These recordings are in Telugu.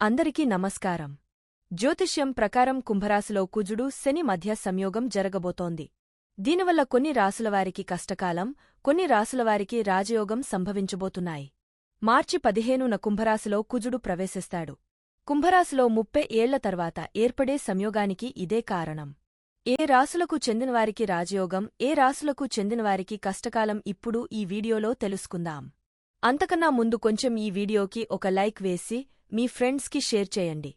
అందరికీ నమస్కారం. జ్యోతిష్యం ప్రకారం కుంభరాశిలో కుజుడు శని మధ్య సంయోగం జరగబోతోంది. దీనివల్ల కొన్ని రాసులవారికి కష్టకాలం కొన్ని రాసులవారికి రాజయోగం సంభవించబోతున్నాయి. మార్చి పదిహేనున కుంభరాశిలో కుజుడు ప్రవేశిస్తాడు. కుంభరాశిలో ముప్పై ఏళ్ళ తర్వాత ఏర్పడే సంయోగానికి ఇదే కారణం. ఏ రాసులకు చెందినవారికి రాజయోగం ఏ రాసులకు చెందినవారికి కష్టకాలం ఇప్పుడు ఈ వీడియోలో తెలుసుకుందాం. అంతకన్నా ముందు కొంచెం ఈ వీడియోకి ఒక లైక్ వేసి మీ ఫ్రెండ్స్కి షేర్ చేయండి.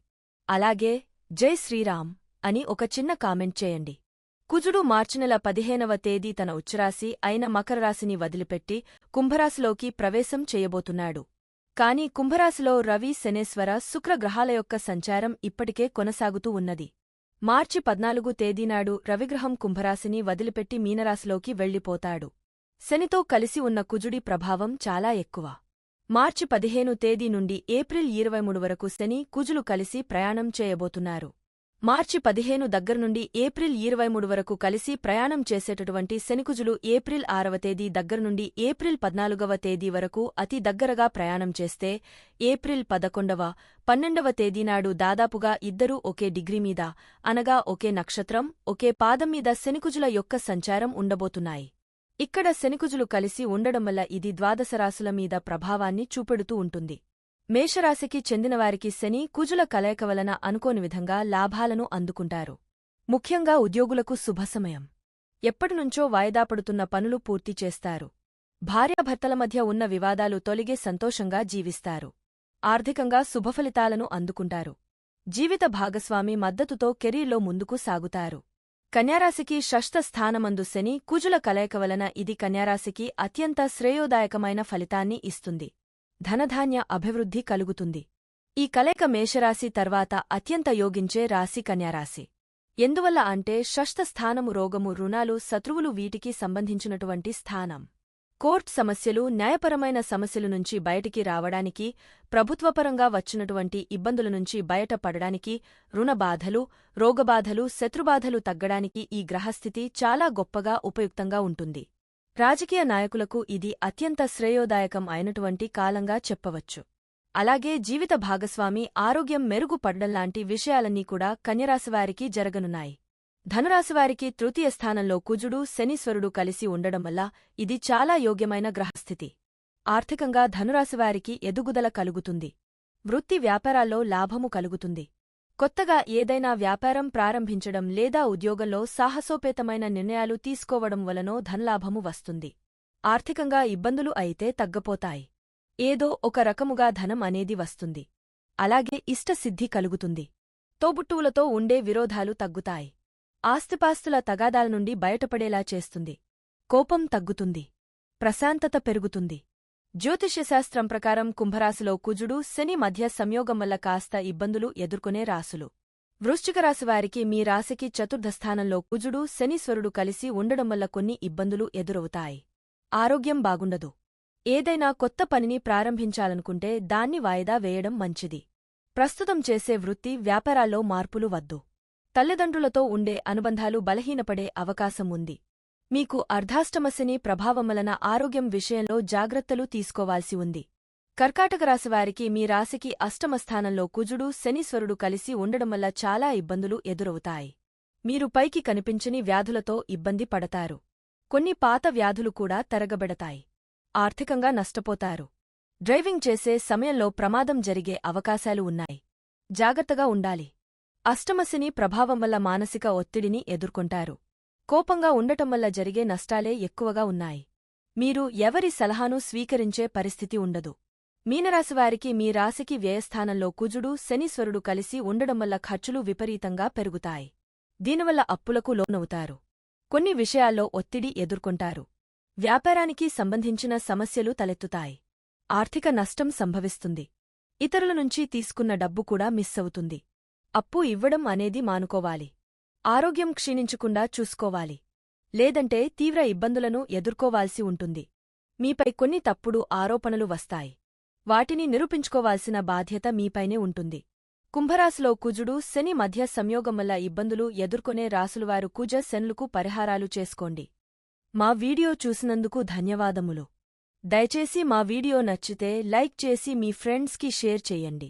అలాగే జై శ్రీరామ్ అని ఒక చిన్న కామెంట్ చేయండి. కుజుడు మార్చి నెల పదిహేనవ తేదీ తన ఉచ్చరాశి అయిన మకరరాశిని వదిలిపెట్టి కుంభరాశిలోకి ప్రవేశం చేయబోతున్నాడు. కాని కుంభరాశిలో రవి శనేశ్వర శుక్రగ్రహాల యొక్క సంచారం ఇప్పటికే కొనసాగుతూ ఉన్నది. మార్చి పద్నాలుగు తేదీనాడు రవిగ్రహం కుంభరాశిని వదిలిపెట్టి మీనరాశిలోకి వెళ్ళిపోతాడు. శనితో కలిసి ఉన్న కుజుడి ప్రభావం చాలా ఎక్కువ. మార్చి పదిహేను తేదీ నుండి ఏప్రిల్ ఇరవై మూడు వరకు శని కుజులు కలిసి ప్రయాణం చేయబోతున్నారు. మార్చి పదిహేను దగ్గర నుండి ఏప్రిల్ ఇరవై మూడు వరకు కలిసి ప్రయాణం చేసేటటువంటి శనికుజులు ఏప్రిల్ ఆరవ తేదీ దగ్గర నుండి ఏప్రిల్ పద్నాలుగవ తేదీ వరకు అతి దగ్గరగా ప్రయాణం చేస్తే ఏప్రిల్ పదకొండవ పన్నెండవ తేదీనాడు దాదాపుగా ఇద్దరూ ఒకే డిగ్రీ మీద అనగా ఒకే నక్షత్రం ఒకే పాదం మీద శనికుజుల యొక్క సంచారం ఉండబోతున్నాయి. ఇక్కడ శనికుజులు కలిసి ఉండడం వల్ల ఇది ద్వాదశరాశుల మీద ప్రభావాన్ని చూపెడుతూ ఉంటుంది. మేషరాశికి చెందినవారికి శని కుజుల కలయిక వలన అనుకోని విధంగా లాభాలను అందుకుంటారు. ముఖ్యంగా ఉద్యోగులకు శుభసమయం ఎప్పటినుంచో వాయిదాపడుతున్న పనులు పూర్తి చేస్తారు. భార్యాభర్తల మధ్య ఉన్న వివాదాలు తొలగే సంతోషంగా జీవిస్తారు. ఆర్థికంగా శుభఫలితాలను అందుకుంటారు. జీవిత భాగస్వామి మద్దతుతో కెరీర్లో ముందుకు సాగుతారు. కన్యారాశికి షష్ఠ స్థానమందు శని కుజుల కలయిక వలన ఇది కన్యారాశికి అత్యంత శ్రేయోదాయకమైన ఫలితాన్ని ఇస్తుంది. ధనధాన్య అభివృద్ధి కలుగుతుంది. ఈ కలయిక మేషరాశి తర్వాత అత్యంత యోగించే రాశి కన్యారాశి. ఎందువల్ల అంటే షష్ఠ స్థానము రోగము రుణాలు శత్రువులు వీటికి సంబంధించినటువంటి స్థానం. కోర్ట్ సమస్యలు న్యాయపరమైన సమస్యల నుంచి బయటికి రావడానికి ప్రభుత్వపరంగా వచ్చినటువంటి ఇబ్బందుల నుంచి బయటపడడానికి రుణబాధలు రోగబాధలు శత్రుబాధలు తగ్గడానికి ఈ గ్రహస్థితి చాలా గొప్పగా ఉపయుక్తంగా ఉంటుంది. రాజకీయ నాయకులకు ఇది అత్యంత శ్రేయోదాయకం అయినటువంటి కాలంగా చెప్పవచ్చు. అలాగే జీవిత భాగస్వామి ఆరోగ్యం మెరుగుపడ్డంలాంటి విషయాలన్నీ కూడా కన్యరాశివారికి జరగనున్నాయి. ధనురాశివారికి తృతీయ స్థానంలో కుజుడు శనీశ్వరుడు కలిసి ఉండడం వల్ల ఇది చాలా యోగ్యమైన గ్రహస్థితి. ఆర్థికంగా ధనురాశివారికి ఎదుగుదల కలుగుతుంది. వృత్తి వ్యాపారాల్లో లాభము కలుగుతుంది. కొత్తగా ఏదైనా వ్యాపారం ప్రారంభించడం లేదా ఉద్యోగంలో సాహసోపేతమైన నిర్ణయాలు తీసుకోవడం వలనో ధనలాభము వస్తుంది. ఆర్థికంగా ఇబ్బందులు అయితే తగ్గపోతాయి. ఏదో ఒక రకముగా ధనం అనేది వస్తుంది. అలాగే ఇష్టసిద్ధి కలుగుతుంది. తోబుట్టువులతో ఉండే విరోధాలు తగ్గుతాయి. ఆస్తిపాస్తుల తగాదాల నుండి బయటపడేలా చేస్తుంది. కోపం తగ్గుతుంది. ప్రశాంతత పెరుగుతుంది. జ్యోతిష్యశాస్త్రం ప్రకారం కుంభరాశిలో కుజుడు శని మధ్య సంయోగం వల్ల కాస్త ఇబ్బందులు ఎదుర్కొనే రాసులు వృశ్చిక రాశివారికి మీ రాశికి చతుర్థస్థానంలో కుజుడు శనీశ్వరుడు కలిసి ఉండడం వల్ల కొన్ని ఇబ్బందులు ఎదురవుతాయి. ఆరోగ్యం బాగుండదు. ఏదైనా కొత్త పనిని ప్రారంభించాలనుకుంటే దాన్ని వాయిదా వేయడం మంచిది. ప్రస్తుతం చేసే వృత్తి వ్యాపారాల్లో మార్పులు వద్దు. తల్లిదండ్రులతో ఉండే అనుబంధాలు బలహీనపడే అవకాశం ఉంది మీకు అర్ధాష్టమశని ప్రభావం వలన ఆరోగ్యం విషయంలో జాగ్రత్తలు తీసుకోవాల్సి ఉంది. కర్కాటక రాశివారికి మీ రాశికి అష్టమస్థానంలో కుజుడు శనీశ్వరుడు కలిసి ఉండడం వల్ల చాలా ఇబ్బందులు ఎదురవుతాయి. మీరు పైకి కనిపించని వ్యాధులతో ఇబ్బంది పడతారు. కొన్ని పాత వ్యాధులు కూడా తరగబెడతాయి. ఆర్థికంగా నష్టపోతారు. డ్రైవింగ్ చేసే సమయంలో ప్రమాదం జరిగే అవకాశాలు ఉన్నాయి. జాగ్రత్తగా ఉండాలి. అష్టమశని ప్రభావం వల్ల మానసిక ఒత్తిడిని ఎదుర్కొంటారు. కోపంగా ఉండటం వల్ల జరిగే నష్టాలే ఎక్కువగా ఉన్నాయి. మీరు ఎవరి సలహాను స్వీకరించే పరిస్థితి ఉండదు. మీనరాశివారికి మీ రాశికి వ్యయస్థానంలో కుజుడు శనీశ్వరుడు కలిసి ఉండడం వల్ల ఖర్చులు విపరీతంగా పెరుగుతాయి. దీనివల్ల అప్పులకు లోనవుతారు. కొన్ని విషయాల్లో ఒత్తిడి ఎదుర్కొంటారు. వ్యాపారానికి సంబంధించిన సమస్యలు తలెత్తుతాయి. ఆర్థిక నష్టం సంభవిస్తుంది. ఇతరుల నుంచి తీసుకున్న డబ్బు కూడా మిస్ అవుతుంది. అప్పు ఇవ్వడం అనేది మానుకోవాలి. ఆరోగ్యం క్షీణించకుండా చూసుకోవాలి. లేదంటే తీవ్ర ఇబ్బందులను ఎదుర్కోవాల్సి ఉంటుంది. మీపై కొన్ని తప్పుడు ఆరోపణలు వస్తాయి. వాటిని నిరూపించుకోవాల్సిన బాధ్యత మీపైనే ఉంటుంది. కుంభరాశిలో కుజుడు శని మధ్య సంయోగం వల్ల ఇబ్బందులు ఎదుర్కొనే రాసులవారు కుజ శనులకు పరిహారాలు చేసుకోండి. మా వీడియో చూసినందుకు ధన్యవాదములు. దయచేసి మా వీడియో నచ్చితే లైక్ చేసి మీ ఫ్రెండ్స్కి షేర్ చేయండి.